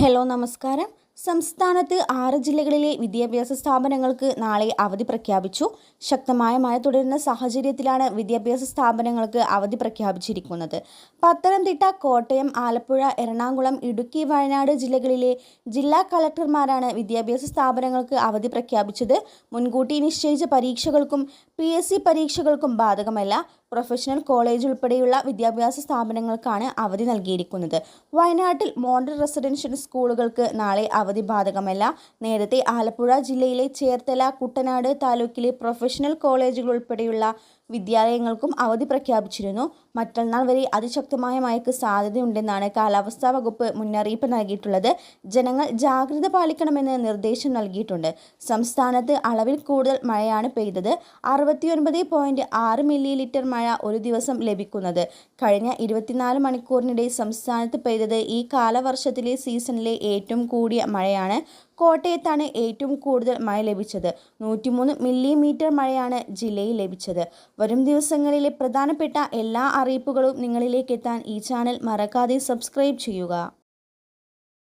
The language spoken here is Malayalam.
ഹലോ നമസ്കാരം. സംസ്ഥാനത്ത് ആറ് ജില്ലകളിലെ വിദ്യാഭ്യാസ സ്ഥാപനങ്ങൾക്ക് നാളെ അവധി പ്രഖ്യാപിച്ചു. ശക്തമായ മഴ തുടരുന്ന സാഹചര്യത്തിലാണ് വിദ്യാഭ്യാസ സ്ഥാപനങ്ങൾക്ക് അവധി പ്രഖ്യാപിച്ചിരിക്കുന്നത്. പത്തനംതിട്ട കോട്ടയം ആലപ്പുഴ എറണാകുളം ഇടുക്കി വയനാട് ജില്ലകളിലെ ജില്ലാ കളക്ടർമാരാണ് വിദ്യാഭ്യാസ സ്ഥാപനങ്ങൾക്ക് അവധി പ്രഖ്യാപിച്ചത്. മുൻകൂട്ടി നിശ്ചയിച്ച പരീക്ഷകൾക്കും പി പരീക്ഷകൾക്കും ബാധകമല്ല. പ്രൊഫഷണൽ കോളേജ് ഉൾപ്പെടെയുള്ള വിദ്യാഭ്യാസ സ്ഥാപനങ്ങൾക്കാണ് അവധി നൽകിയിരിക്കുന്നത്. വയനാട്ടിൽ മോഡൽ റെസിഡൻഷ്യൽ സ്കൂളുകൾക്ക് നാളെ അവധി ബാധകമല്ല. നേരത്തെ ആലപ്പുഴ ജില്ലയിലെ ചേർത്തല കുട്ടനാട് താലൂക്കിലെ പ്രൊഫഷണൽ കോളേജുകൾ ഉൾപ്പെടെയുള്ള വിദ്യാലയങ്ങൾക്കും അവധി പ്രഖ്യാപിച്ചിരുന്നു. മറ്റന്നാൾ വരെ അതിശക്തമായ മഴയ്ക്ക് സാധ്യതയുണ്ടെന്നാണ് കാലാവസ്ഥാ വകുപ്പ് മുന്നറിയിപ്പ് നൽകിയിട്ടുള്ളത്. ജനങ്ങൾ ജാഗ്രത പാലിക്കണമെന്ന് നിർദ്ദേശം നൽകിയിട്ടുണ്ട്. സംസ്ഥാനത്ത് അളവിൽ കൂടുതൽ മഴയാണ് പെയ്തത്. അറുപത്തിയൊൻപത് പോയിന്റ് ആറ് മില്ലി ലിറ്റർ മഴ ഒരു ദിവസം ലഭിക്കുന്നത്. കഴിഞ്ഞ ഇരുപത്തിനാല് മണിക്കൂറിനിടെ സംസ്ഥാനത്ത് പെയ്തത് ഈ കാലവർഷത്തിലെ സീസണിലെ ഏറ്റവും കൂടിയ മഴയാണ്. കോട്ടയത്താണ് ഏറ്റവും കൂടുതൽ മഴ ലഭിച്ചത്. നൂറ്റിമൂന്ന് മില്ലിമീറ്റർ മഴയാണ് ജില്ലയിൽ ലഭിച്ചത്. വരും ദിവസങ്ങളിലെ പ്രധാനപ്പെട്ട എല്ലാ അറിയിപ്പുകളും നിങ്ങളിലേക്ക് എത്താൻ ഈ ചാനൽ മറക്കാതെ സബ്സ്ക്രൈബ് ചെയ്യുക.